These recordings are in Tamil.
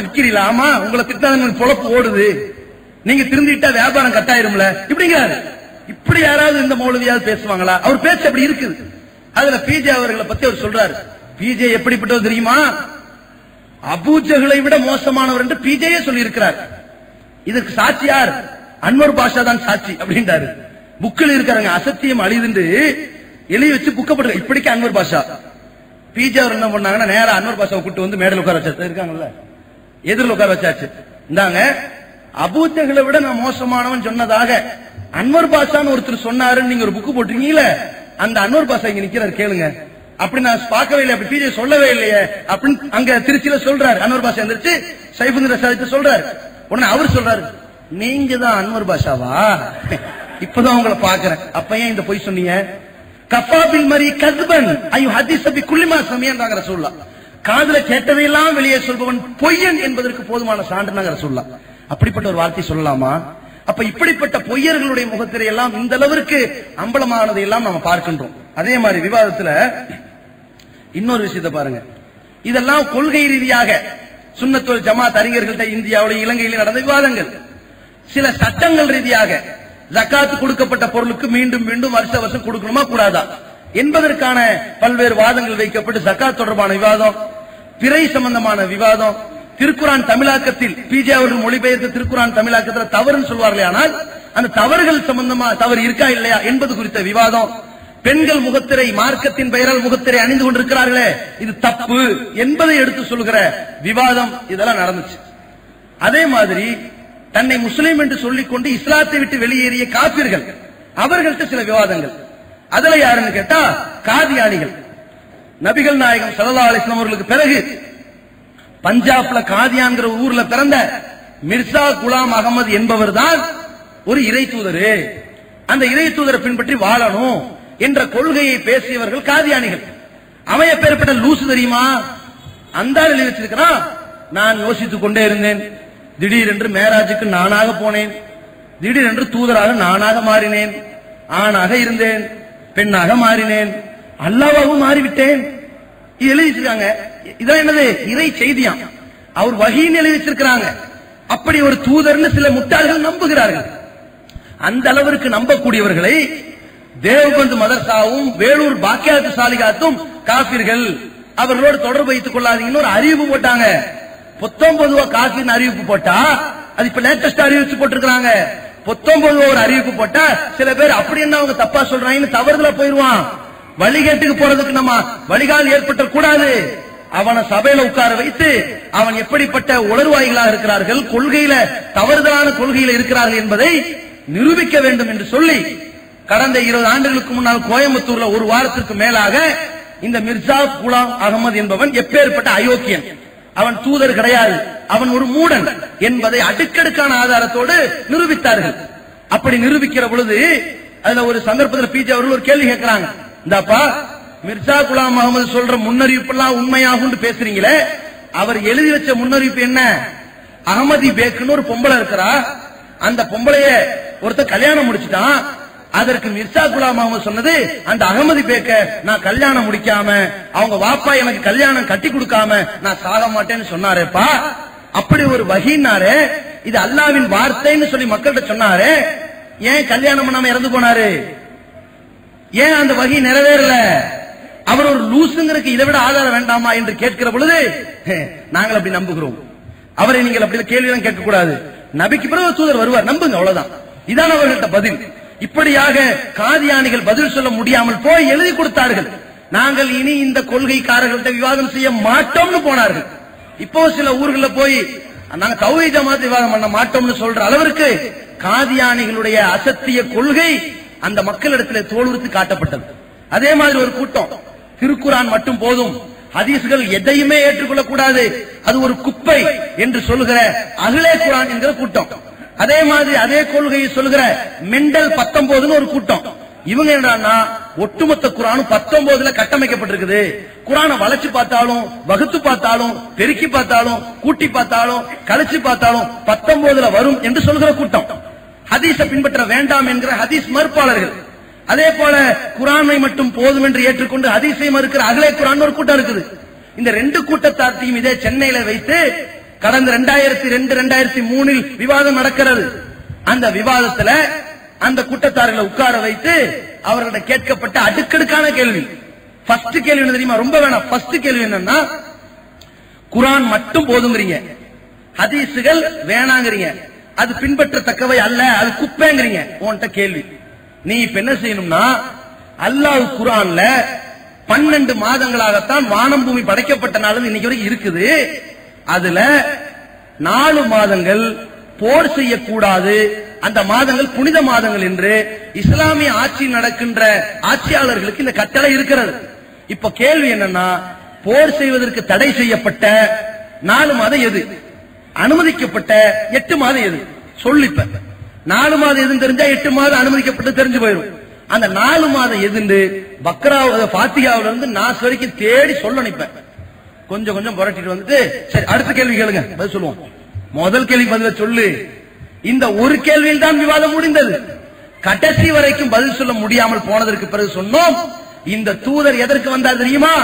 விக்கிறீங்களா ஆமா உங்களை திட்டா பொழப்பு ஓடுது. நீங்க திருந்திட்டா வியாபாரம் கட்டாயிரும்ல? இப்படிங்கிறாரு. இப்படி யாராவது இந்த மௌலவியாவது பேசுவாங்களா? அவர் பேச்சு அப்படி இருக்குது. அதுல பிஜே அவர்களை பத்தி அவர் சொல்றாரு. பிஜே எப்படிப்பட்டவர் தெரியுமா? அபூஜகளை விட மோசமானவர் என்று பிஜேயே சொல்லி இருக்கிறார் இதுக்கு சாட்சி யார்? அன்வர் பாஷா தான் சாட்சி அப்படின்றாரு. புக்கில் இருக்கிறாங்க அசத்தியம் அழிதுண்டு எழுதி வச்சு புக்கப்பட்டு இப்படிக்கு அன்வர் பாஷா. பிஜே அவர் என்ன பண்ணாங்கன்னா நேரா அன்வர் பாஷாவை கூட்டு வந்து மேடல் உட்கார வச்சாச்சு இருக்காங்கல்ல? எதிரில் உட்கார வச்சாச்சு. இந்தாங்க அபூஜகளை விட நான் மோசமானவன் சொன்னதாக அன்வர் பாஷான்னு ஒருத்தர் சொன்னாருன்னு நீங்க ஒரு புக்கு போட்டிருக்கீங்களே அந்த அன்வர் பாஷா இங்க நிக்கிறாரு கேளுங்க. அப்படி நான் பார்க்கவே இல்லை அப்படி பிஜே சொல்லவே இல்லையே அப்படின்னு அங்க திருச்சியில சொல்றாரு. அன்வர் பாஷா எந்திரிச்சு சைஃபுந்திர சாதித்து சொல்றாரு. உடனே அவர் சொல்றாரு நீங்க தான் அன்வர் பாஷாவா? இப்பதான் உங்களை பாக்குறேன் அப்ப ஏன் இந்த பொய் சொன்னீங்க? கஃபாபில் மரி கஸ்பன் ஐயோ ஹதீஸ் பி குள்ளிமா சமயன்றாங்க ரசூல்லா காதுல கேட்டதையெல்லாம் வெளியே சொல்பவன் பொய்யன் என்பதற்கு போதுமான சான்றுனாங்க சொல்லலாம் அப்படிப்பட்ட ஒரு வார்த்தை சொல்லலாமா? அப்ப இப்படிப்பட்ட பொய்யர்களுடைய முகத்திரை எல்லாம் இந்த அளவிற்கு அம்பலமானதை எல்லாம் நாம பார்க்கின்றோம். அதே மாதிரி விவாதத்துல இன்னொரு விஷயத்தை பாருங்க. இதெல்லாம் கொள்கை ரீதியாக சுண்ணத்தோல் ஜமாத் அறிஞர்கள்ட்ட இந்தியாவுடைய இலங்கையில் நடந்த விவாதங்கள். சில சட்டங்கள் ரீதியாக ஜக்காத்து கொடுக்கப்பட்ட பொருளுக்கு மீண்டும் மீண்டும் வருஷ வருஷம் கொடுக்கணுமா கூடாதா? என்பதற்கான பல்வேறு வாதங்கள் வைக்கப்பட்டு ஜக்காத் தொடர்பான விவாதம் பிறை சம்பந்தமான விவாதம். திருக்குறான் தமிழாக்கத்தில் பிஜே அவர்கள் மொழிபெயர்த்த திருக்குறான் தமிழாக்கத்தில் தவறுன்னு சொல்வார்களே ஆனால் அந்த தவறுகள் சம்பந்தமா தவறு இருக்கா இல்லையா என்பது குறித்த விவாதம். பெண்கள் முகத்திரை மார்க்கத்தின் பெயரால் முகத்திரை அணிந்து கொண்டிருக்கிறார்களே இது தப்பு என்பதை எடுத்து சொல்லுகிற விவாதம் இதெல்லாம் நடந்துச்சு. அதே மாதிரி தன்னை முஸ்லீம் என்று சொல்லிக்கொண்டு இஸ்லாத்தை விட்டு வெளியேறிய காப்பீர்கள் அவர்கள்ட்ட சில விவாதங்கள். அதுல யாருன்னு கேட்டா காதியானிகள் நபிகள் நாயகம் சல்லா அலிஸ்லாம் அவர்களுக்கு பிறகு பஞ்சாப்ல காதியான்கிற ஊர்ல பிறந்த மிர்சா குலாம் அகமது என்பவர் தான் ஒரு இறை தூதரு. அந்த இறை தூதரை பின்பற்றி வாழணும் என்ற கொள்கையை பேசியவர்கள் காதியானிகள். அவன் எப்பேற்பட்ட லூசு தெரியுமா? அந்த எழுதி வச்சிருக்கிறான். நான் யோசித்துக் கொண்டே இருந்தேன். திடீரென்று மேராஜுக்கு நானாக போனேன். திடீரென்று தூதராக நானாக மாறினேன். ஆணாக இருந்தேன். பெண்ணாக மாறினேன். அல்லாவாகவும் மாறிவிட்டேன். எழுதி வச்சிருக்காங்க இதான் என்னது? இறை செய்தியாம். அவர் வகின்னு எழுதி வச்சிருக்கிறாங்க அப்படி ஒரு தூதர்னு சில முட்டாள்கள் நம்புகிறார்கள். அந்த அளவிற்கு நம்பக்கூடியவர்களை தேவபந்து மதர்சாவும் வேலூர் பாக்கியாத்து சாலிகாத்தும் காபிர்கள் அவர்களோடு தொடர்பு வைத்துக் கொள்ளாதீங்கன்னு ஒரு அறிவிப்பு போட்டாங்க. பொத்தொன்பதுவா காஃபின்னு அறிவிப்பு போட்டா அது இப்ப லேட்டஸ்ட் அறிவிச்சு போட்டிருக்காங்க பொத்தொன்பது ஒரு அறிவிப்பு போட்டா சில பேர் அப்படி என்ன அவங்க தப்பா சொல்றாங்கன்னு தவறுதலா போயிருவான். வழிகேட்டுக்கு போறதுக்கு நம்ம வழிகால் ஏற்பட்ட கூடாது அவனை சபையில உட்கார வைத்து அவன் எப்படிப்பட்ட உளர்வாய்களாக இருக்கிறார்கள் கொள்கையில தவறுதலான கொள்கையில இருக்கிறார்கள் என்பதை நிரூபிக்க வேண்டும் என்று சொல்லி கடந்த இருபது ஆண்டுகளுக்கு முன்னால் கோயம்புத்தூர்ல ஒரு வாரத்திற்கு மேலாக இந்த மிர்சா குலாம் அகமது என்பவன் எப்பேற்பட்ட அயோக்கியன். அவன் தூதர் கிடையாது. அவன் ஒரு மூடன் என்பதை அடுக்கடுக்கான ஆதாரத்தோடு நிரூபித்தார்கள். அப்படி நிரூபிக்கிற பொழுது அதுல ஒரு சந்தர்ப்பத்தில் பிஜே அவர்கள் ஒரு கேள்வி கேட்கிறாங்க. இந்தாப்பா மிர்சா குலாம் அகமது சொல்ற முன்னறிவிப்பு எல்லாம் உண்மையாகும் பேசுறீங்களே? அவர் எழுதி வச்ச முன்னறிவிப்பு என்ன? அகமதி பேக்குன்னு ஒரு பொம்பளை இருக்கிறா? அந்த பொம்பளைய ஒருத்தர் கல்யாணம் முடிச்சுட்டான். அதற்கு மிர்சா குலாம் அகமது சொன்னது அந்த அகமதி பேக்க நான் கல்யாணம் முடிக்காம அவங்க வாப்பா எனக்கு கல்யாணம் கட்டி கொடுக்காம நான் சாக மாட்டேன்னு சொன்னாரேப்பா. அப்படி ஒரு வகினாரு இது அல்லாவின் வார்த்தைன்னு சொல்லி மக்கள்கிட்ட சொன்னாரு ஏன் கல்யாணம் பண்ணாம இறந்து போனாரு? ஏன் அந்த வகை நிறைவேறல? அவர் ஒரு லூசுங்கிறதுக்கு இதை விட ஆதாரம் வேண்டாமா என்று கேட்கிற பொழுது "ஹே, நாங்கள் அப்படி நம்புகிறோம். அவரை நீங்கள் அப்படி கேள்வி எல்லாம் கேட்க கூடாது நபிக்கு பிறகு தூதர் வருவார். நம்புங்க அவ்வளவுதான். இதான் அவர்கள்ட்ட பதில். இப்படியாக காதியானிகள் பதில் சொல்ல முடியாமல் போய் எழுதி கொடுத்தார்கள். நாங்கள் இனி இந்த கொள்கைக்காரர்கள்ட்ட விவாதம் செய்ய மாட்டோம்னு போனார்கள். இப்போ சில ஊர்களில் போய் நாங்க தௌஹீ ஜமாத் விவாதம் பண்ண மாட்டோம்னு சொல்ற அளவிற்கு காதியானிகளுடைய அசத்திய கொள்கை அந்த மக்களிடத்தில் தோலுறுத்து காட்டப்பட்டது. அதே மாதிரி ஒரு கூட்டம். திருக்குரான் மட்டும் போதும். ஹதீஸ்கள் எதையுமே ஏற்றுக்கொள்ள கூடாது அது ஒரு குப்பை என்று சொல்லுகிற அகிலே குரான் என்கிற கூட்டம். அதே மாதிரி அதே கொள்கையை சொல்லுகிற மெண்டல் பத்தொன்பதுன்னு ஒரு கூட்டம். இவங்க என்னன்னா ஒட்டுமொத்த குரானும் பத்தொன்பதுல கட்டமைக்கப்பட்டிருக்குது. குரானை வளைச்சு பார்த்தாலும் வகுத்து பார்த்தாலும் பெருக்கி பார்த்தாலும் கூட்டி பார்த்தாலும் கழிச்சு பார்த்தாலும் பத்தொன்பதுல வரும் என்று சொல்கிற கூட்டம். ஹதீஸை பின்பற்ற வேண்டாம் என்கிற ஹதீஸ் மறுப்பாளர்கள். அதே போல குரானை மட்டும் போதும் என்று ஏற்றுக்கொண்டு ஹதீஸை மறுக்கிற அகலே குரான் ஒரு கூட்டம் இருக்குது. இந்த ரெண்டு கூட்டத்தார்த்தையும் இதே சென்னையில வைத்து கடந்த ரெண்டாயிரத்தி ரெண்டு ரெண்டாயிரத்தி மூணில் விவாதம் நடக்கிறது. அந்த விவாதத்துல அந்த கூட்டத்தார்களை உட்கார வைத்து அவர்களிட கேட்கப்பட்ட அடுக்கடுக்கான கேள்வி. ஃபர்ஸ்ட் கேள்வி என்ன தெரியுமா? ரொம்ப வேணாம். ஃபர்ஸ்ட் கேள்வி என்னன்னா குரான் மட்டும் போதுங்கிறீங்க. ஹதீஸுகள் வேணாங்கிறீங்க. அது பின்பற்றத்தக்கவை அல்ல. அது குப்பைங்கிறீங்க. உன்கிட்ட கேள்வி. நீ இப்ப என்ன செய்யணும்னா அல்லாஹ் குரான்ல பன்னெண்டு மாதங்களாகத்தான் வானம் பூமி படைக்கப்பட்ட நாள் இன்னைக்கு வரைக்கும் இருக்குது. அதுல நாலு மாதங்கள் போர் செய்யக்கூடாது. அந்த மாதங்கள் புனித மாதங்கள் என்று இஸ்லாமிய ஆட்சி நடக்கின்ற ஆட்சியாளர்களுக்கு இந்த கட்டளை இருக்கிறது. இப்ப கேள்வி என்னன்னா போர் செய்வதற்கு தடை செய்யப்பட்ட நாலு மாதம் எது? அனுமதிக்கப்பட்ட எட்டு மாதம் எது? சொல்லிப்ப நாலு மாதம் எதுன்னு தெரிஞ்சா எட்டு மாதம் அனுமதிக்கப்பட்டு தெரிஞ்சு போயிடும் அந்த நாலு மாதம் எதுன்னு பக்ரா பாத்தியாவில இருந்து நாஸ் வரைக்கும் தேடி சொல்ல நினைப்பேன் கொஞ்சம் கொஞ்சம் புரட்டிட்டு வந்துட்டு சரி அடுத்த கேள்வி கேளுங்க. பதில் சொல்லுவோம். முதல் கேள்வி பதில சொல்லு. இந்த ஒரு கேள்வியில் தான் விவாதம் முடிந்தது. கடைசி வரைக்கும் பதில் சொல்ல முடியாமல் போனதற்கு பிறகு சொன்னோம். இந்த தூதர் எதற்கு வந்தார் தெரியுமா?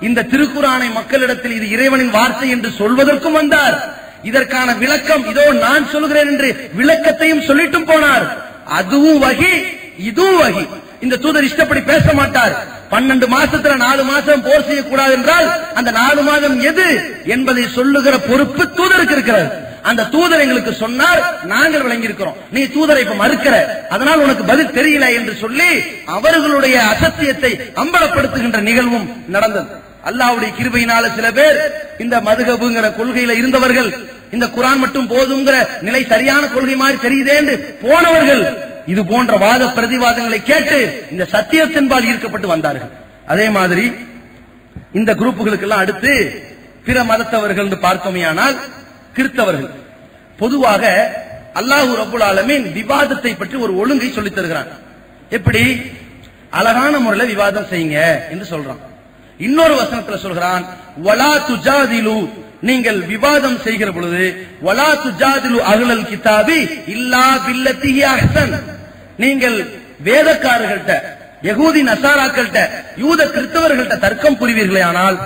இந்த திருக்குறானை மக்களிடத்தில் இது இறைவனின் வார்த்தை என்று சொல்வதற்கும் வந்தார். இதற்கான விளக்கம் இதோ நான் சொல்கிறேன் என்று விளக்கத்தையும் சொல்லிட்டும் போனார். அதுவும் வகி இதுவும் வகி. இந்த தூதர் இஷ்டப்படி பேச மாட்டார். பன்னெண்டு மாசத்துல நாலு மாசம் போர் செய்யக்கூடாது என்றால் அந்த நாலு மாதம் எது என்பதை சொல்லுகிற பொறுப்பு தூதருக்கு இருக்கிறது. அந்த தூதர் எங்களுக்கு சொன்னார் நாங்கள் விளங்கி இருக்கிறோம் நீ தூதரை இப்ப மறுக்கிற. அதனால் உனக்கு பதில் தெரியல என்று சொல்லி அவர்களுடைய அசத்தியத்தை அம்பலப்படுத்துகின்ற நிகழ்வும் நடந்தது. அல்லாவுடைய கிருபையினால சில பேர் இந்த மதுகபுங்கிற கொள்கையில இருந்தவர்கள் இந்த குரான் மட்டும் போதுங்கிற நிலை சரியான கொள்கை மாதிரி தெரியுதே என்று போனவர்கள் இது போன்ற வாத பிரதிவாதங்களை கேட்டு இந்த சத்தியத்தின்பால் ஈர்க்கப்பட்டு வந்தார்கள். அதே மாதிரி இந்த குரூப்புகளுக்கு எல்லாம் அடுத்து பிற மதத்தவர்கள் என்று பார்த்தோமேயானால் கிறித்தவர்கள் பொதுவாக அல்லாஹூ ரபுல் ஆலமின் விவாதத்தை பற்றி ஒரு ஒழுங்கை சொல்லித் தருகிறான். எப்படி? அழகான முறையில விவாதம் செய்யுங்க என்று சொல்றான். இன்னொரு வசனத்துல சொல்கிறான் வலா துஜாதிலு நீங்கள் விவாதம் செய்கிற பொழுது வலா துஜாதிலு அகலல் கிதாபி இல்லா பில்லத்தி அஹ்சன். நீங்கள் வேதக்காரர்கள்ட்ட யகூதி நசாராக்கள்கிட்ட யூத கிறிஸ்தவர்கள்ட்ட தர்க்கம் புரிவீர்களே ஆனால்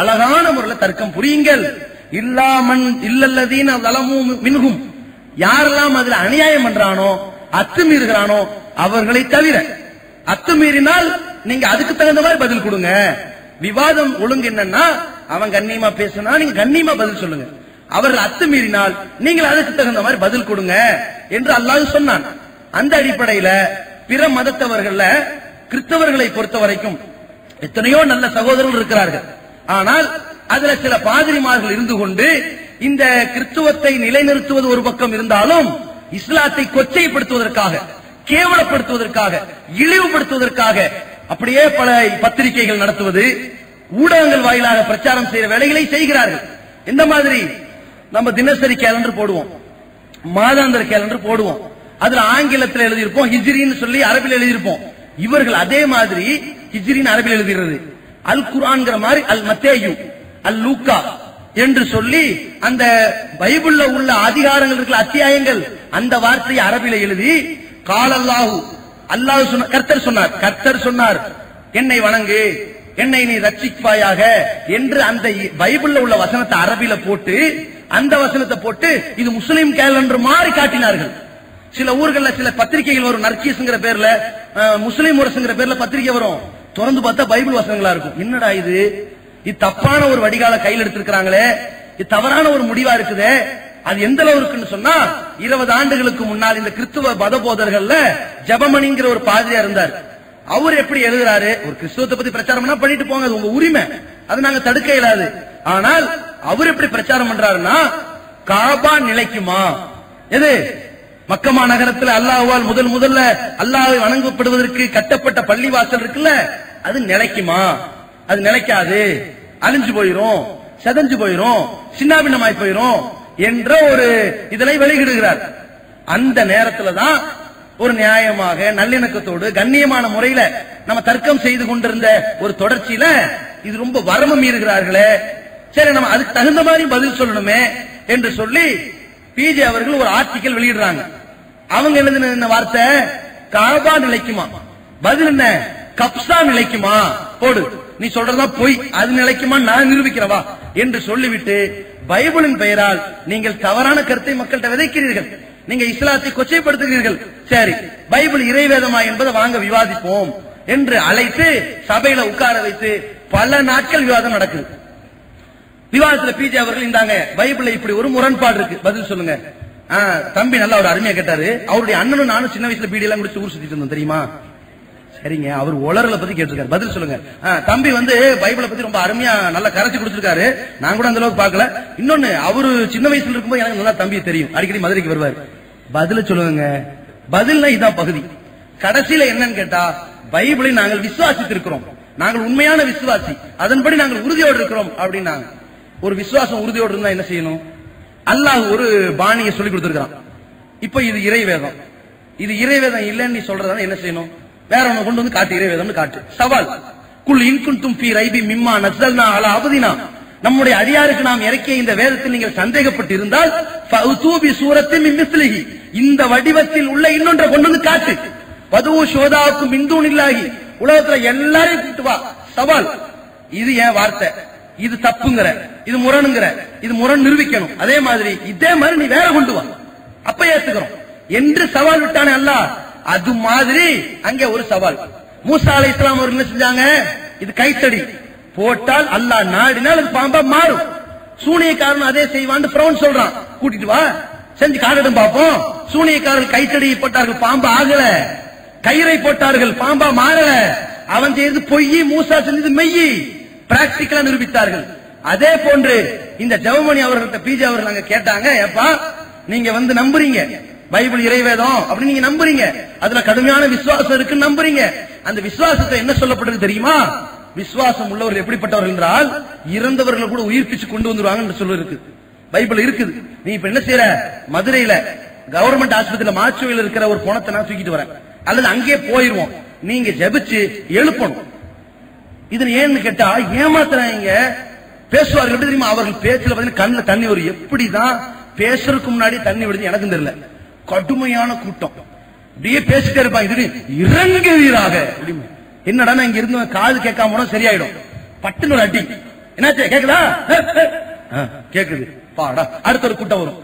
அழகான முறையில தர்க்கம் புரியுங்கள். இல்லாமன் இல்லல்லதீன வலமு மின்கும் யாரெல்லாம் அதுல அநியாயம் பண்றானோ அத்துமீறுகிறானோ அவர்களை தவிர அத்துமீறினால் நீங்க அதுக்கு தகுந்த மாதிரி பதில் கொடுங்க. விவாதம் ஒழுங்கு என்னன்னா அவன் கண்ணியமா பேசுனா நீங்க கண்ணியமா பதில் சொல்லுங்க. அவர்கள் அத்துமீறினால் நீங்கள் அதுக்கு தகுந்த மாதிரி பதில் கொடுங்க என்று அல்லாஹ் சொன்னான். அந்த அடிப்படையில பிற மதத்தவர்கள்ல கிறிஸ்தவர்களை பொறுத்த வரைக்கும் எத்தனையோ நல்ல சகோதரர்கள் இருக்கிறார்கள். ஆனால் அதுல சில பாதிரிமார்கள் இருந்து கொண்டு இந்த கிறிஸ்துவத்தை நிலைநிறுத்துவது ஒரு பக்கம் இருந்தாலும் இஸ்லாத்தை கொச்சைப்படுத்துவதற்காக கேவலப்படுத்துவதற்காக இழிவுபடுத்துவதற்காக அப்படியே பல பத்திரிகைகள் நடத்துவது ஊடகங்கள் வாயிலாக பிரச்சாரம் செய்யற வேலைகளை செய்கிறார்கள். இந்த மாதிரி நம்ம தினசரி கேலண்டர் போடுவோம். மாதாந்திர கேலண்டர் போடுவோம். அதுல ஆங்கிலத்தில் எழுதியிருப்போம் ஹிஜ்ரின்னு சொல்லி அரபில் எழுதியிருப்போம். இவர்கள் அதே மாதிரி ஹிஜ்ரின்னு அரபில் எழுதுகிறது. அல் குரான்ங்கிற மாதிரி அல் மத்தேயு அல் லூக்கா என்று சொல்லி அந்த பைபிள்ல உள்ள அதிகாரங்கள் இருக்கிற அத்தியாயங்கள் அந்த வார்த்தையை அரபில எழுதி காலல்லாஹு அல்லாஹ் சொன்ன கர்த்தர் சொன்னார் கர்த்தர் சொன்னார் என்னை வணங்கு என்னை நீ ரட்சிப்பாயாக என்று அந்த பைபிள்ல உள்ள வசனத்தை அரபில போட்டு அந்த வசனத்தை போட்டு இது முஸ்லீம் கேலண்டர் மாறி காட்டினார்கள். சில ஊர்கள்ல சில பத்திரிகைகள் வரும் நர்கீஸ்ங்கிற பேர்ல முஸ்லீம் முரசுங்கிற பேர்ல பத்திரிகை வரும். திறந்து பார்த்தா பைபிள் வசனங்களா இருக்கும். என்னடா இது? இது தப்பான ஒரு வடிகால கையில் எடுத்திருக்கிறாங்களே இது தவறான ஒரு முடிவா இருக்குதே அது எந்த அளவுக்குன்னு சொன்னா இருபது ஆண்டுகளுக்கு முன்னால் இந்த கிறிஸ்துவ மத போதர்கள்ல ஜபமணிங்கிற ஒரு பாதிரியா இருந்தார். அவர் எப்படி எழுதுறாரு? ஒரு கிறிஸ்துவத்தை பத்தி பிரச்சாரம் பண்ணிட்டு போங்க அது உங்க உரிமை. அது நாங்க தடுக்க இயலாது. ஆனால் அவர் எப்படி பிரச்சாரம் பண்றாருன்னா காபா நிலைக்குமா? எது? மக்கமா நகரத்துல அல்லாஹ்வால் முதல் முதல்ல அல்லாஹ் வணங்கப்படுவதற்கு கட்டப்பட்ட பள்ளிவாசல் இருக்குல்ல அது நிலைக்குமா? அது நிலைக்காது. அழிஞ்சு போயிரும் செதஞ்சு போயிரும் சின்னாபின்னமாய் போயிரும். என்ற ஒரு இதனை வெளியிடுகிறார். அந்த நேரத்துல தான் ஒரு நியாயமாக நல்லிணக்கத்தோடு கண்ணியமான முறையில நம்ம தர்க்கம் செய்து கொண்டிருந்த ஒரு தொடர்ச்சியில இது ரொம்ப வரம மீறுகிறார்களே. சரி நம்ம அதுக்கு தகுந்த மாதிரி பதில் சொல்லணுமே என்று சொல்லி பிஜே அவர்கள் ஒரு ஆர்டிக்கல் வெளியிடுறாங்க. அவங்க எழுதின இந்த வார்த்தை? காபா நிலைக்குமா? பதில் என்ன? கப்சா நிலைக்குமா? போடு. நீ சொல்றதா பொய். அது நிலைக்குமா நான் நிரூபிக்கிறவா? என்று சொல்லிவிட்டு பைபிளின் பெயரால் நீங்கள் தவறான கருத்தை மக்கள்கிட்ட விதைக்கிறீர்கள். நீங்க இஸ்லாத்தை கொச்சைப்படுத்துகிறீர்கள். சரி பைபிள் இறைவேதமா என்பதை வாங்க விவாதிப்போம் என்று அழைத்து சபையில உட்கார வைத்து பல நாட்கள் விவாதம் நடக்குது. விவாதத்துல பிஜே அவர்கள் இந்தாங்க பைபிள்ல இப்படி ஒரு முரண்பாடு இருக்கு. பதில் சொல்லுங்க. தம்பி நல்லா ஒரு அருமையா கேட்டாரு. அவருடைய அண்ணனும் நானும் சின்ன வயசுல பீடி எல்லாம் குடிச்சு ஊர் சுத்திட்டு இருந்தோம் தெரியுமா? சரிங்க அவர் உளறல பத்தி கேட்டிருக்காரு. பதில் சொல்லுங்க. தம்பி வந்து பைபிளை பத்தி ரொம்ப அருமையா நல்லா கரைச்சு கொடுத்திருக்காரு. நான் கூட அந்த அளவுக்கு பார்க்கல. இன்னொன்னு அவரு சின்ன வயசுல இருக்கும்போது எனக்கு நல்லா தம்பி தெரியும். அடிக்கடி மதுரைக்கு வருவார். பதில சொல்லுங்க பதில்னா இதான் பகுதி. கடைசியில என்னன்னு கேட்டா பைபிளை நாங்கள் விசுவாசித்திருக்கிறோம். நாங்கள் உண்மையான விசுவாசி. அதன்படி நாங்கள் உறுதியோடு இருக்கிறோம் அப்படின்னாங்க. ஒரு விசுவாசம் உறுதியோடு இருந்தா என்ன செய்யணும்? அல்லாஹ் ஒரு பாணியை சொல்லி கொடுத்திருக்கான் இப்ப இது இறைவேதம். இது இறைவேதம் இல்லைன்னு நீ சொல்றதான என்ன செய்யணும்? வேற ஒண்ணு கொண்டு வந்து காட்டு இறைவேதம்னு காட்டு. சவால். குல் இன்குண்டும் பி ரைபி மிம்மா நசல்னா அலா அபதினா. நம்முடைய அடியாருக்கு நாம் இறக்கிய இந்த வேதத்தில் நீங்கள் சந்தேகப்பட்டு இருந்தால் சூரத்தின் மிஸ்லிஹி. இந்த வடிவத்தில் உள்ள இன்னொன்றை கொண்டு வந்து காட்டு. பதுவு சோதாவுக்கு மிந்தூன் இல்லாகி உலகத்துல எல்லாரையும் கூட்டு வா. சவால். இது என் வார்த்தை? இது தப்புங்கிற. இது முரணுங்கிற. இது முரண் நிரூபிக்கணும். அதே மாதிரி இதே மாதிரி நீ வேற கொண்டு வா. அப்ப ஏத்துக்கிறோம். என்று சவால் விட்டானே அல்லாஹ். அது மாதிரி அங்கே ஒரு சவால். மூசா அலை இஸ்லாம் அவர் என்ன செஞ்சாங்க? இது கைத்தடி. போட்டால் அல்லாஹ் நாடினால் அது பாம்பா மாறும். சூனியக்காரன் அதே செய்வான்னு பிரவுன் சொல்றான். கூட்டிட்டு வா. செஞ்சு காட்டிடும் பார்ப்போம். சூனியக்காரர்கள் கைத்தடி போட்டார்கள் பாம்பு ஆகல. கயிறை போட்டார்கள் பாம்பா மாறல. அவன் செய்தது பொய் மூசா செஞ்சது மெய்யி பிராக்டிக்கலா நிரூபித்தார்கள். அதே போன்று இந்த ஜெவமணி அவர்கள்ட்ட பிஜே அவர்கள் அங்க கேட்டாங்க ஏப்பா நீங்க வந்து நம்புறீங்க. பைபிள் இறைவேதம் அப்படின்னு நீங்க நம்புறீங்க. அதுல கடுமையான விசுவாசம் இருக்குன்னு நம்புறீங்க. அந்த விசுவாசத்தை என்ன சொல்லப்பட்டது தெரியுமா? விசுவாசம் உள்ளவர்கள் எப்படிப்பட்டவர்கள் என்றால் இறந்தவர்கள் கூட உயிர்ப்பிச்சு கொண்டு வந்துருவாங்க சொல்ல இருக்கு பைபிள் இருக்குது. நீ இப்ப என்ன செய்யற மதுரையில கவர்மெண்ட் ஆஸ்பத்திரியில மாச்சுவையில் இருக்கிற ஒரு பணத்தை நான் தூக்கிட்டு வரேன். அல்லது அங்கே போயிருவோம். நீங்க ஜெபிச்சு எழுப்பணும். இது ஏன்னு கேட்டா ஏமாத்துறாங்க. பேசுவார்கள். தெரியுமா? அவர்கள் பேச்சுல பார்த்தீங்கன்னா கண்ணுல தண்ணி வரும். எப்படிதான்? பேசுறதுக்கு முன்னாடி தண்ணி விடுது எனக்கும் தெரியல. கடுமையான கூட்டம். அப்படியே பேசிட்டே இருப்பான் திடீர்னு இறங்குவீராக. என்னடா நான் இங்க இருந்து காது கேட்காம போனா சரியாயிடும். பட்டுன்னு ஒரு அடி. என்னாச்சு? கேக்குதா? கேக்குது. பாடா அடுத்த ஒரு கூட்டம் வரும்.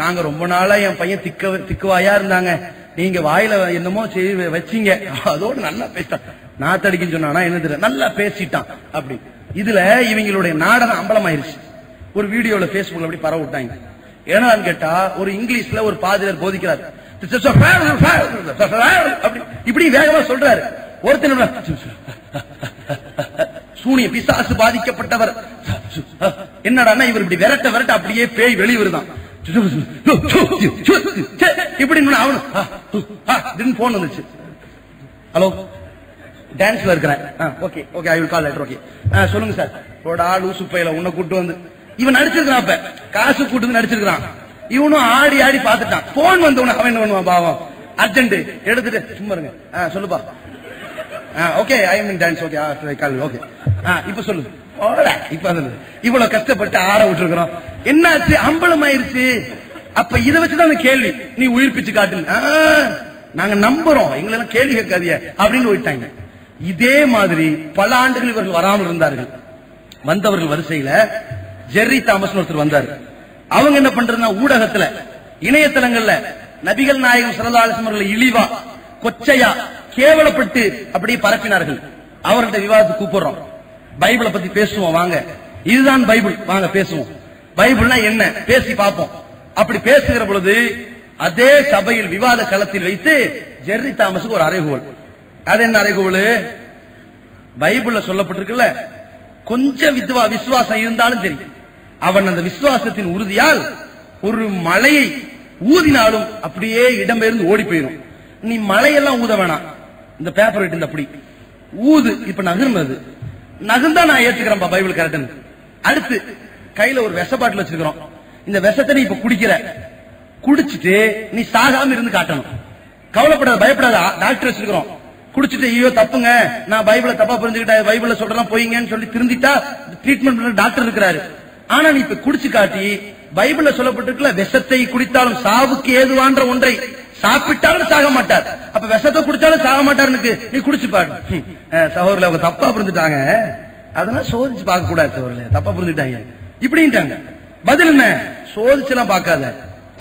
நாங்க ரொம்ப நாளா என் பையன் திக்க திக்குவாயா இருந்தாங்க. நீங்க வாயில என்னமோ செய்ய வச்சீங்க. அதோட நல்லா பேசிட்டான். நாத்தடிக்குன்னு சொன்னானா என்ன தெரியல. நல்லா பேசிட்டான். அப்படி. இதுல இவங்களுடைய நாடகம் அம்பலமாயிருச்சு. ஒரு வீடியோல பேஸ்புக்ல அப்படி பரவ விட்டாங்க ஏன்னான்னு கேட்டா ஒரு இங்கிலீஷ்ல ஒரு பாதிரியர் போதிக்கிறார். இப்படி வேகமா சொல்றாரு. ஒருத்தர் சூனிய பிசாசு பாதிக்கப்பட்டவர். என்னடா இவர் இப்படி விரட்ட விரட்ட அப்படியே பேய் வெளிவருதான் இப்படி அவனு போன் வந்துச்சு. ஹலோ டான்ஸ்ல இருக்கிறேன். Okay okay I will call later okay சொல்லுங்க சார். போடா லூசு பையில உன்னை கூட்டு வந்து. இவன் நடிச்சிருக்கான் அப்ப. காசு கூட்டு நடிச்சிருக்கான் இவனும் ஆடி ஆடி பாத்துட்டான் போன் வந்த உனக்கு அவன் என்ன பண்ணுவான் பாவம்? அர்ஜென்ட் எடுத்துட்டு சும்மா இருங்க. சொல்லுப்பா. Okay I mean dance okay call okay இப்ப சொல்லு. இப்ப சொல்லு. இவ்வளவு கஷ்டப்பட்டு ஆட விட்டுருக்கிறோம். என்னாச்சு? அம்பலம் ஆயிருச்சு. அப்ப இதை வச்சுதான் கேள்வி. நீ உயிர்ப்பிச்சு காட்டு நாங்க நம்புறோம். எங்களை கேள்வி கேட்காதிய அப்படின்னு போயிட்டாங்க. இதே மாதிரி பல ஆண்டுகள் இவர்கள் வராமல் இருந்தார்கள். வந்தவர்கள் வரிசையில ஜெர்ரி தாமஸ் ஒருத்தர் வந்தார். அவங்க என்ன பண்றதுன்னா ஊடகத்துல இணையதளங்கள்ல நபிகள் நாயகம் சரதாலிசம் அவர்களை இழிவா கொச்சையா கேவலப்பட்டு அப்படியே பரப்பினார்கள். அவர்கிட்ட விவாதத்துக்கு கூப்பிடுறோம். பைபிளை பத்தி பேசுவோம் வாங்க. இதுதான் பைபிள். வாங்க பேசுவோம். பைபிள்னா என்ன? பேசி பார்ப்போம். அப்படி பேசுகிற பொழுது அதே சபையில் விவாத களத்தில் வைத்து ஜெர்ரி தாமஸுக்கு ஒரு அறைகோல் அது என்ன அறைகோல் பைபிள்ல சொல்லப்பட்டிருக்குல்ல கொஞ்சம் வித்வா விசுவாசம் இருந்தாலும் சரி. அவன் அந்த விசுவாசத்தின் உறுதியால் ஒரு மலையை ஊதினாலும் அப்படியே இடம்பெயர்ந்து ஓடி போயிடும் நீ மலையெல்லாம் ஊத வேணாம். இந்த பேப்பர் வெட்டு அப்படி. ஊது இப்ப நகர்ந்தது நகர்ந்தா நான் ஏத்துக்கிறேன் பைபிள் கரெக்டன் அடுத்து கையில ஒரு விஷ பாட்டில் வச்சிருக்கிறோம். இந்த விஷத்தை நீ இப்ப குடிக்கிற. குடிச்சிட்டு நீ சாகாம இருந்து காட்டணும். கவலைப்படாத பயப்படாத. டாக்டர் வச்சிருக்கிறோம். குடிச்சிட்டு ஐயோ தப்புங்க. நான் பைபிள தப்பா புரிஞ்சுக்கிட்டேன். பைபிள சொல்றேன் போயிங்கன்னு சொல்லி திருந்திட்டா ட்ரீட்மெண்ட் பண்ற டாக்டர் இருக்கிறாரு. ஆனா நீ இப்ப குடிச்சு காட்டி பைபிள்ல சொல்லப்பட்டிருக்கல விஷத்தை குடித்தாலும் சாவுக்கு ஏதுவான்ற ஒன்றை சாப்பிட்டாலும் சாக மாட்டார். அப்ப விஷத்தை குடிச்சாலும் சாக மாட்டாருனுக்கு நீ குடிச்சு பாரு. சகோதரில் அவங்க தப்பா புரிஞ்சுட்டாங்க. அதெல்லாம் சோதிச்சு பார்க்க கூடாது சகோதரில் தப்பா புரிஞ்சுட்டாங்க இப்படின்ட்டாங்க. பதில் என்ன? சோதிச்செல்லாம் பார்க்காத.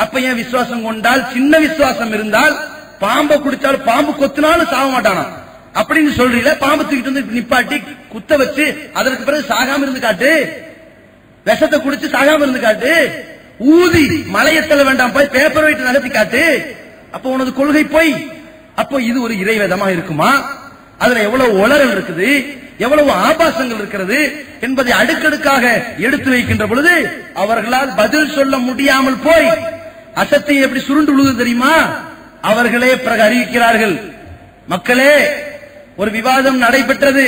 அப்ப ஏன் விசுவாசம் கொண்டால் சின்ன விசுவாசம் இருந்தால் பாம்பை குடிச்சாலும் பாம்பு கொத்தினாலும் சாக மாட்டானா அப்படின்னு சொல்றீல பாம்பு தூக்கிட்டு வந்து நிப்பாட்டி குத்த வச்சு அதற்கு பிறகு சாகாம இருந்து காட்டு. விஷத்தை குடிச்சு சாகாம இருந்து காட்டு. ஊதி மலையத்தில் வேண்டாம் போய் பேப்பர் வைட்டு நகர்த்தி காட்டு. அப்போ உனது கொள்கை போய். அப்போ இது ஒரு இறைவேதமா இருக்குமா? அதுல எவ்வளவு உளறல் இருக்குது? எவ்வளவு ஆபாசங்கள் இருக்கிறது? என்பதை அடுக்கடுக்காக எடுத்து வைக்கின்ற பொழுது அவர்களால் பதில் சொல்ல முடியாமல் போய் அசத்தை எப்படி சுருண்டு விழுது தெரியுமா? அவர்களே பிறகு அறிவிக்கிறார்கள் மக்களே ஒரு விவாதம் நடைபெற்றது.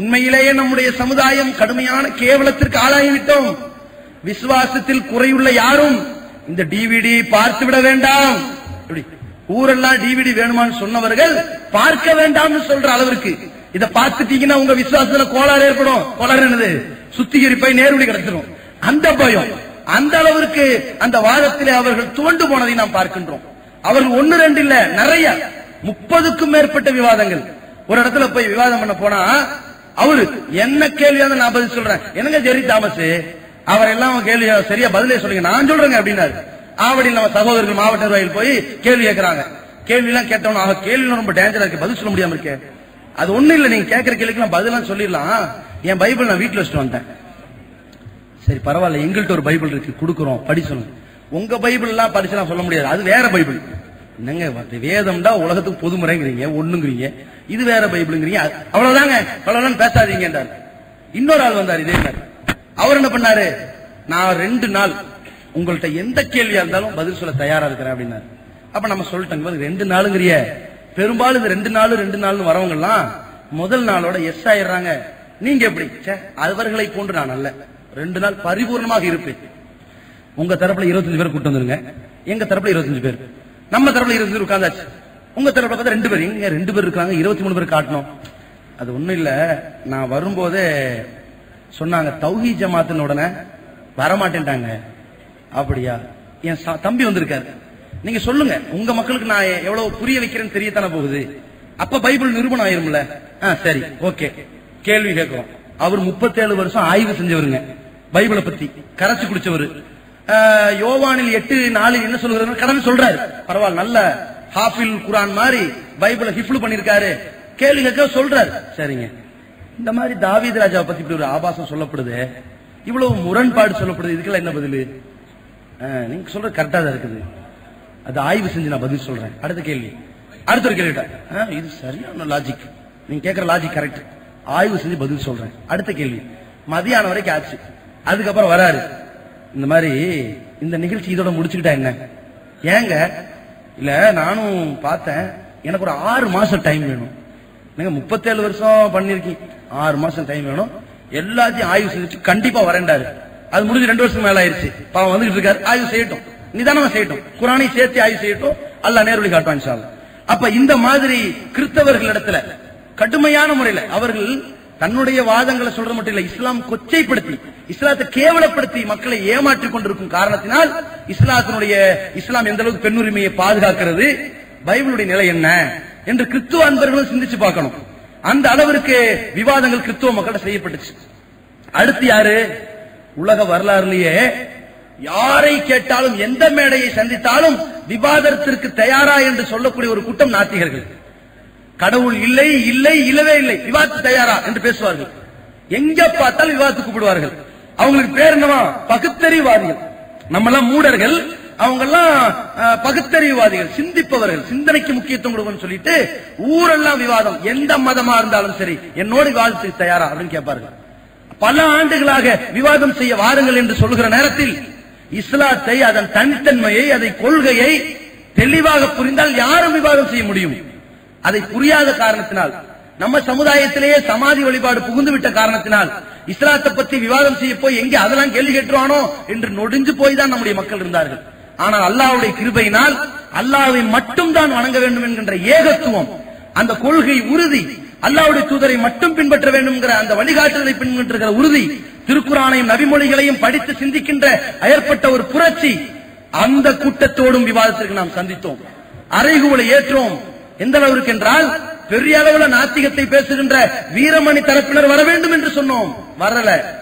உண்மையிலேயே நம்முடைய சமுதாயம் கடுமையான கேவலத்திற்கு ஆளாகிவிட்டோம். விசுவாசத்தில் குறையுள்ள யாரும் இந்த டிவிடி பார்த்து விட வேண்டாம். இப்படி ஊரெல்லாம் டிவிடி வேணுமான்னு சொன்னவர்கள் பார்க்க வேண்டாம்னு சொல்ற அளவிற்கு. இத பார்த்துட்டீங்கன்னா உங்க விசுவாசத்துல கோளாறு ஏற்படும். கோளாறு என்னது? சுத்திகரிப்பை நேர்வழி கிடைச்சிடும் அந்த பயம் அந்த அளவிற்கு அந்த வாதத்திலே அவர்கள் துவண்டு போனதை நாம் பார்க்கின்றோம். அவர்கள் ஒன்னு ரெண்டு இல்ல நிறைய. முப்பதுக்கும் மேற்பட்ட விவாதங்கள். ஒரு இடத்துல போய் விவாதம் பண்ண போனா அவரு என்ன கேள்வியாவது நான் பதில் சொல்றேன். என்னங்க ஜெரி தாமஸ்? அவர் எல்லாம் கேள்வி சரியா பதிலே சொல்லுங்க. நான் சொல்றேங்க அப்படின்னாரு. ஆவடியில் நம்ம சகோதரர்கள் மாவட்ட நிர்வாகிகள் போய் கேள்வி கேட்கறாங்க கேள்வி எல்லாம் கேட்டவனும் ஆக கேள்வி ரொம்ப டேஞ்சரா இருக்கு. பதில் சொல்ல முடியாம இருக்கு. அது ஒண்ணு இல்ல நீங்க கேட்கற கேள்விக்கு நான் பதிலாம் சொல்லிடலாம். என் பைபிள் நான் வீட்டுல வச்சுட்டு வந்தேன் சரி பரவாயில்ல எங்கள்கிட்ட ஒரு பைபிள் இருக்கு. கொடுக்குறோம். படி சொல்லுங்க. உங்க பைபிள் எல்லாம் படிச்சுலாம் சொல்ல முடியாது. அது வேற பைபிள். என்னங்க அது வேதம்டா உலகத்துக்கு பொதுமுறைங்கிறீங்க ஒண்ணுங்கிறீங்க. இது வேற பைபிளுங்கிறீங்க. அவ்வளவுதாங்க. அவ்வளவுதான் பேசாதீங்க என்றார். இன்னொரு ஆள் வந்தார் இதே மாதிரி. அவர் என்ன பண்ணாரு? நான் ரெண்டு நாள் உங்கள்ட்ட எந்த கேள்வியா இருந்தாலும் பதில் சொல்ல தயாரா இருக்கிறேன் அப்படின்னாரு. அப்ப நம்ம சொல்லிட்டோங்க ரெண்டு நாளுங்கிறிய. பெரும்பாலும் இந்த ரெண்டு நாள் ரெண்டு நாள்னு வரவங்க எல்லாம் முதல் நாளோட எஸ் ஆயிடுறாங்க. நீங்க எப்படி? ச்சே, அவர்களை போன்று நான் அல்ல. ரெண்டு நாள் பரிபூர்ணமாக இருப்பேன். உங்க தரப்புல 25 பேர் கூட்டு வந்துருங்க. எங்க தரப்புல 25 பேர். நம்ம தரப்புல 20 பேர் உட்கார்ந்தாச்சு. உங்க தரப்புல பார்த்தா ரெண்டு பேர். எங்க ரெண்டு பேர் இருக்காங்க. 23 பேர் காட்டணும். அது ஒண்ணும் இல்ல. நான் வரும்போதே சொன்னாங்க தௌஹி ஜமாத்தின் உடனே வரமாட்டேன்ட்டாங்க. அப்படியா? என் தம்பி வந்திருக்காரு. நீங்க சொல்லுங்க. உங்க மக்களுக்கு நான் எவ்வளவு புரிய வைக்கிறேன்னு தெரியத்தானே போகுது. அப்ப பைபிள் நிரூபணம் ஆயிரும்ல. ஆ, சரி. ஓகே. கேள்வி கேட்கிறோம். அவர் 37 வருஷம் ஆய்வு செஞ்சவருங்க. பைபிளை பத்தி கரைச்சு குடிச்சவரு. யோவானில் எட்டு நாலு என்ன சொல்லுகிறாரு கடன் சொல்றாரு. பரவாயில்ல நல்ல ஹாஃபில் குரான் மாதிரி பைபிளை ஹிஃப்லு பண்ணிருக்காரு கேள்வி கேட்க சொல்றாரு. சரிங்க. இந்த மாதிரி தாவீத் ராஜாவை பத்தி இப்படி ஒரு ஆபாசம் சொல்லப்படுது. இவ்வளவு முரண்பாடு சொல்லப்படுது. இதுக்கெல்லாம் என்ன பதில்? நீங்க சொல்றது கரெக்டா தான் இருக்குது. அது ஆய்வு செஞ்சு நான் பதில் சொல்றேன். அடுத்த கேள்வி. அடுத்த ஒரு கேள்வி இது சரியான லாஜிக் நீங்க கேட்கற லாஜிக் கரெக்ட் ஆய்வு செஞ்சு பதில் சொல்றேன். அடுத்த கேள்வி. மதியானம் வரைக்கும் ஆச்சு. அதுக்கப்புறம் வராரு. இந்த மாதிரி இந்த நிகழ்ச்சி இதோட முடிச்சுக்கிட்டா என்ன? ஏங்க இல்ல நானும் பார்த்தேன் எனக்கு ஒரு ஆறு மாசம் டைம் வேணும். நீங்க முப்பத்தேழு வருஷம் பண்ணிருக்கீங்க. ஆறு மாசம் டைம் வேணும். எல்லாத்தையும் ஆய்வு செஞ்சு கண்டிப்பா வரேன்டாரு. அது முடிஞ்சு ரெண்டு வருஷம் மேல ஆயிருச்சு. பாவம் வந்துகிட்டு இருக்காரு. ஆய்வு செய்யட்டும். நிதானமா செய்யட்டும். குரானை சேர்த்து ஆய்வு செய்யட்டும். அல்ல நேர்வழி காட்டுவான் அப்ப இந்த மாதிரி கிறிஸ்தவர்களிடத்துல கடுமையான முறையில அவர்கள் தன்னுடைய வாதங்களை சொல்றது மட்டும் இல்ல இஸ்லாம் கொச்சைப்படுத்தி இஸ்லாத்தை கேவலப்படுத்தி மக்களை ஏமாற்றிக் கொண்டிருக்கும் காரணத்தினால் இஸ்லாத்தினுடைய இஸ்லாம் எந்த அளவுக்கு பெண்ணுரிமையை பாதுகாக்கிறது பைபிளுடைய நிலை என்ன என்று கிறிஸ்துவ அன்பர்களும் சிந்திச்சு பார்க்கணும். அந்த அளவிற்கு விவாதங்கள் கிறிஸ்துவ மக்கள்கிட்ட செய்யப்பட்டுச்சு. அடுத்து யாரு? உலக வரலாறுலயே யாரை கேட்டாலும் எந்த மேடையை சந்தித்தாலும் விவாதத்திற்கு தயாரா என்று சொல்லக்கூடிய ஒரு கூட்டம் நாத்திகர்கள். கடவுள் இல்லை இல்லை இல்லவே இல்லை. விவாத்து தயாரா? என்று பேசுவார்கள். எங்க பார்த்தாலும் விவாதத்துக்கு கூப்பிடுவார்கள். அவங்களுக்கு பேர் என்னவா? பகுத்தறிவாதிகள். நம்ம எல்லாம் மூடர்கள். அவங்க எல்லாம் அஹ், பகுத்தறிவுவாதிகள் சிந்திப்பவர்கள். சிந்தனைக்கு முக்கியத்துவம் கொடுக்கணும் சொல்லிட்டு ஊரெல்லாம் விவாதம். எந்த மதமா இருந்தாலும் சரி என்னோட விவாதத்துக்கு தயாரா? அப்படின்னு கேட்பார்கள். பல ஆண்டுகளாக விவாதம் செய்ய வாருங்கள் என்று சொல்லுகிற நேரத்தில் இஸ்லாத்தை அதன் தனித்தன்மையை அதை கொள்கையை தெளிவாக புரிந்தால் யாரும் விவாதம் செய்ய முடியும். அதை புரியாத காரணத்தினால் நம்ம சமுதாயத்திலேயே சமாதி வழிபாடு புகுந்து விட்ட காரணத்தினால் இஸ்லாத்தை பத்தி விவாதம் செய்ய போய் எங்கே அதெல்லாம் கேள்வி கேட்டுருவானோ என்று நொடிஞ்சு போய் தான் நம்முடைய மக்கள் இருந்தார்கள். ஆனால் அல்லாஹ்வுடைய கிருபையினால் அல்லாவை மட்டும் தான் வணங்க வேண்டும் என்கின்ற ஏகத்துவம் அந்த கொள்கை உறுதி அல்லாஹ்வுடைய தூதரை மட்டும் பின்பற்ற வேண்டும் என்கிற அந்த வழிகாட்டுதலை பின்பற்றுகிற உறுதி திருக்குறானையும் நபிமொழிகளையும் படித்து சிந்திக்கின்ற அயற்பட்ட ஒரு புரட்சி அந்த கூட்டத்தோடும் விவாதத்திற்கு நாம் சந்தித்தோம். அறைகூலை ஏற்றோம். எந்த அளவிற்கு என்றால் பெரிய அளவுல நாத்திகத்தை பேசுகின்ற வீரமணி தரப்பினர் வர வேண்டும் என்று சொன்னோம். வரல.